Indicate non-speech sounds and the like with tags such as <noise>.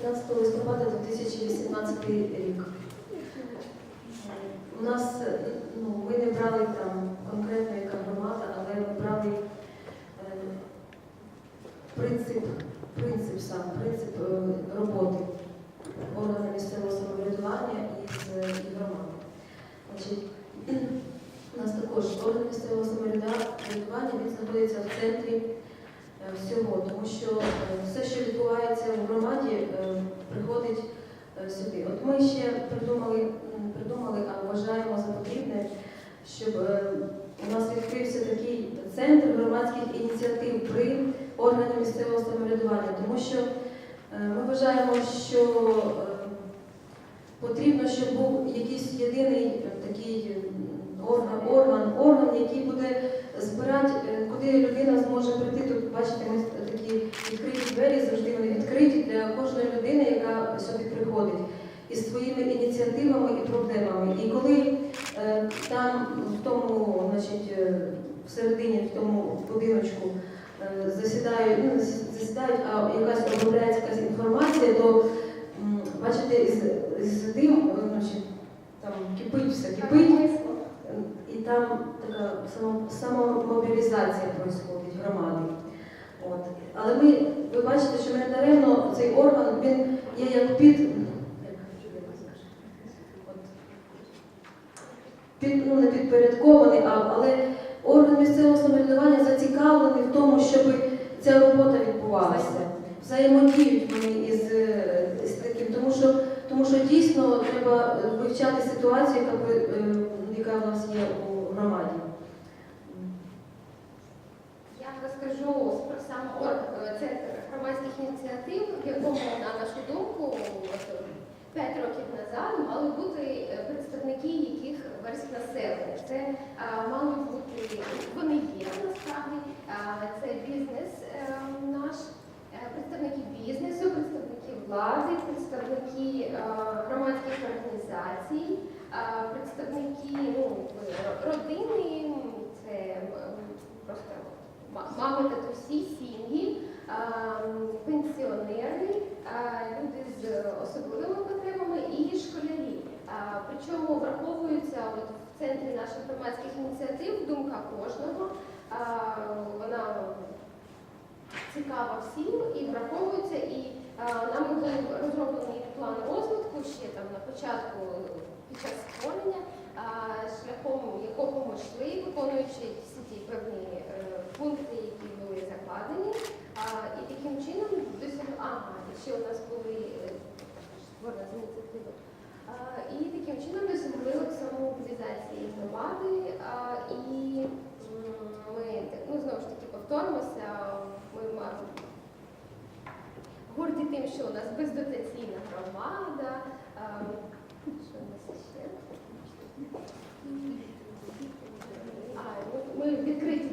15 листопада 2018 рік. У нас ну, ми не брали там конкретно яка громада, але ми брали е, принцип, принцип сам, принцип е, роботи органу місцевого самоврядування із е, громади. Значить, <clears throat> у нас також орган місцевого самоврядування він знаходиться в центрі е, всього, тому що е, все, що відбувається в громаді, е, приходить е, сюди. От ми ще придумали, придумали, а вважаємо за потрібне, щоб е, у нас відкрився такий центр громадських ініціатив при органі місцевого самоврядування, тому що е, ми вважаємо, що е, потрібно, щоб був якийсь єдиний такий орган, орган, орган, який буде збирати, куди людина зможе прийти. Тут бачите, ми такі відкриті двері, завжди вони відкриті для кожної людини, яка сюди приходить із своїми ініціативами і проблемами. І коли е, там в тому, значить, е, всередині, в тому будиночку е, засідають, ну, засідають, а якась обробляється якась інформація, то м, бачите, із, із дим, е, значить, там кипить все, кипить. І там така самомобілізація відбувається громади. От. Але ми, ви бачите, що не даремно цей орган він є як під. як От. Під, ну, не підпорядкований, а, але орган місцевого самоврядування зацікавлений в тому, щоб ця робота відбувалася. Взаємодіють вони із, із таким, тому що, тому що дійсно треба е, вивчати ситуацію, яка, е, яка в нас є у громаді. Я розкажу про сам орг- е, центр громадських ініціатив, в якому, на нашу думку, от, п'ять років назад мали бути е, представники яких верств Це мали бути, вони є насправді, це бізнес е, наш, е, представники бізнесу, представники влади, представники е, громадських організацій, представники ну, родини, це просто мами, татусі, сім'ї, а, м, пенсіонери, а, люди з особливими потребами і школярі. А, Причому враховується от в центрі наших громадських ініціатив думка кожного. Вона цікава всім і враховується. І а, нами був розроблений план розвитку ще там на початку під час створення, шляхом якого ми йшли, виконуючи всі ті певні е, пункти, які були закладені. І таким чином досягли. Ага, ще у нас що у нас бездотаційна громада, що у нас ще? А, ми відкриті